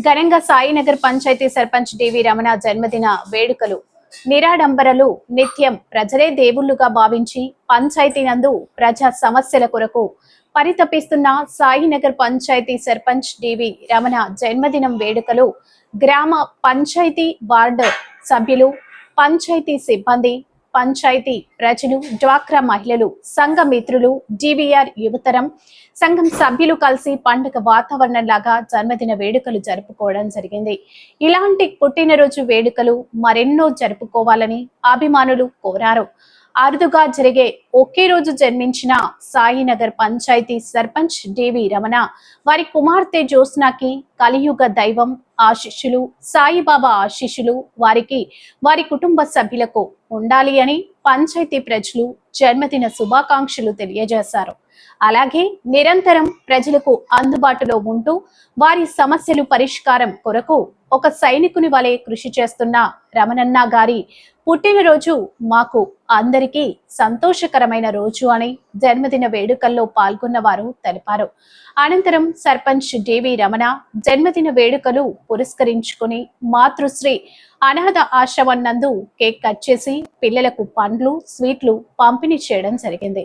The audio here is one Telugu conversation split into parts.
ఘనంగా సాయినగర్ పంచాయతీ సర్పంచ్ డివి రమణ జన్మదిన వేడుకలు. నిరాడంబరలు నిత్యం ప్రజలే దేవుళ్ళుగా భావించి పంచాయతీ నందు ప్రజా సమస్యల కొరకు పరితపిస్తున్న సాయినగర్ పంచాయతీ సర్పంచ్ డివి రమణ జన్మదినం వేడుకలు గ్రామ పంచాయతీ వార్డు సభ్యులు పంచాయతీ సిబ్బంది పంచాయతీ ప్రజలు డ్వాక్రా మహిళలు సంఘ మిత్రులు డివిఆర్ యువతరం సంఘం సభ్యులు కలిసి పండుగ వాతావరణం లాగా జన్మదిన వేడుకలు జరుపుకోవడం జరిగింది. ఇలాంటి పుట్టినరోజు వేడుకలు మరెన్నో జరుపుకోవాలని అభిమానులు కోరారు. అరుదుగా జరిగే ఒకే రోజు జన్మించిన సాయినగర్ పంచాయతీ సర్పంచ్ డివి రమణ వారి కుమార్తె జ్యోత్స్నాకి కలియుగ దైవం ఆశిష్యులు సాయిబాబా ఆశిష్యులు వారికి వారి కుటుంబ సభ్యులకు ఉండాలి అని పంచాయతీ ప్రజలు జన్మదిన శుభాకాంక్షలు తెలియజేశారు. అలాగే నిరంతరం ప్రజలకు అందుబాటులో ఉంటూ వారి సమస్యలు పరిష్కారం కొరకు ఒక సైనికుని వలె కృషి చేస్తున్న రమణన్న గారి పుట్టినరోజు మాకు అందరికీ సంతోషకరమైన రోజు అని జన్మదిన వేడుకల్లో పాల్గొన్న వారు తెలిపారు. అనంతరం సర్పంచ్ డివి రమణ జన్మదిన వేడుకలు పురస్కరించుకుని మాతృశ్రీ అనాథ ఆశ్రమం నందు కేక్ కట్ చేసి పిల్లలకు పండ్లు స్వీట్లు పంపిణీ చేయడం జరిగింది.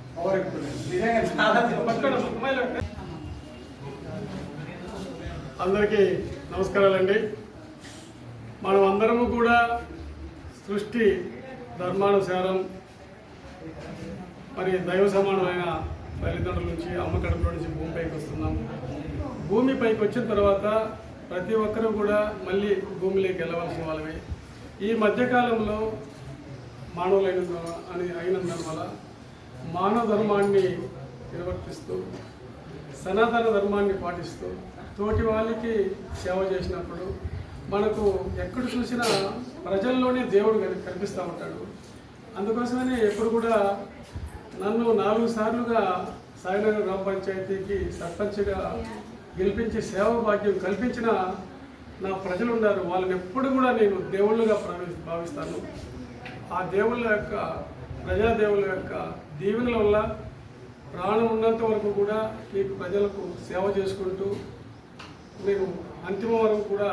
అందరికీ నమస్కారాలండి. మనం అందరము కూడా సృష్టి ధర్మానుసారం మరి దైవ సమానమైన తల్లిదండ్రుల నుంచి అమ్మ కడుపులో నుంచి భూమిపైకి వస్తున్నాం భూమిపైకి వచ్చిన తర్వాత ప్రతి ఒక్కరూ కూడా మళ్ళీ భూమిలోకి వెళ్ళవలసిన వాళ్ళమే. ఈ మధ్యకాలంలో మానవులైన అని అయినందువల్ల వల్ల మానవ ధర్మాన్ని నిర్వర్తిస్తూ సనాతన ధర్మాన్ని పాటిస్తూ తోటి వాళ్ళకి సేవ చేసినప్పుడు మనకు ఎక్కడ చూసినా ప్రజల్లోనే దేవుడు కనిపిస్తూ ఉంటాడు. అందుకోసమనే ఎప్పుడు కూడా నన్ను నాలుగు సార్లుగా సాయినగర్ గ్రామ పంచాయతీకి సర్పంచ్గా గెలిపించి సేవా భాగ్యం కల్పించిన నా ప్రజలు ఉన్నారు వాళ్ళని ఎప్పుడు కూడా నేను దేవుళ్ళుగా భావి- భావిస్తాను. ఆ దేవుళ్ళ యొక్క ప్రజాదేవుల యొక్క దీవెనల వల్ల ప్రాణం ఉన్నంత వరకు కూడా మీకు ప్రజలకు సేవ చేసుకుంటూ నేను అంతిమ వరకు కూడా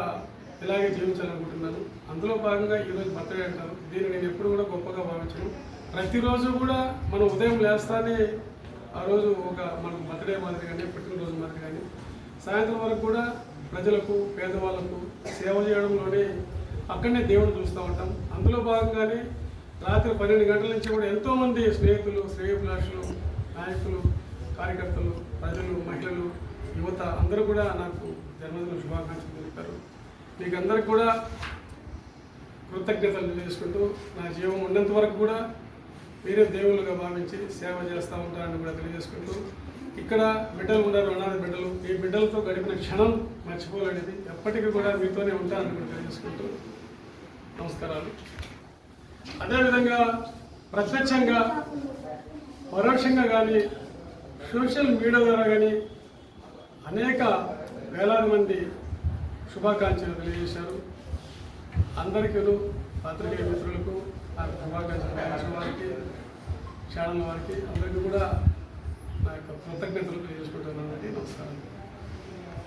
ఇలాగే జీవించాలనుకుంటున్నాను. అందులో భాగంగా ఈరోజు బర్త్డే అంటారు. దీన్ని నేను ఎప్పుడు కూడా గొప్పగా భావించను. ప్రతిరోజు కూడా మనం ఉదయం లేస్తానే ఆ రోజు ఒక మన బర్త్డే మాదిరి కానీ పుట్టినరోజు మాదిరి కానీ సాయంత్రం వరకు కూడా ప్రజలకు పేదవాళ్ళకు సేవ చేయడంలోనే అక్కడనే దేవుడు చూస్తూ ఉంటాం. అందులో భాగంగానే రాత్రి పన్నెండు గంటల నుంచి కూడా ఎంతోమంది స్నేహితులు శ్రేయభిలాషులు నాయకులు కార్యకర్తలు ప్రజలు మహిళలు యువత అందరూ కూడా నాకు జన్మదిన శుభాకాంక్షలు తెలిపారు. మీకు అందరికి కూడా కృతజ్ఞతలు తెలియజేసుకుంటూ నా జీవం ఉన్నంత వరకు కూడా మీరే దేవుళ్ళుగా భావించి సేవ చేస్తూ ఉంటారని కూడా తెలియజేసుకుంటూ ఇక్కడ బిడ్డలు ఉన్నారు అనాథ బిడ్డలు. ఈ బిడ్డలతో గడిపిన క్షణం మర్చిపోలేనిది. ఎప్పటికీ కూడా మీతోనే ఉంటానని కూడా తెలియజేసుకుంటూ నమస్కారాలు. అదేవిధంగా ప్రత్యక్షంగా పరోక్షంగా కానీ సోషల్ మీడియా ద్వారా కానీ అనేక వేలాది మంది శుభాకాంక్షలు తెలియజేశారు. అందరికీ పాత్రికేయ మిత్రులకు ఆ శుభాకాంక్షలు వారికి ఛానల్ వారికి అందరికీ కూడా నా యొక్క కృతజ్ఞతలు తెలియజేసుకుంటున్నానండి. నమస్కారం.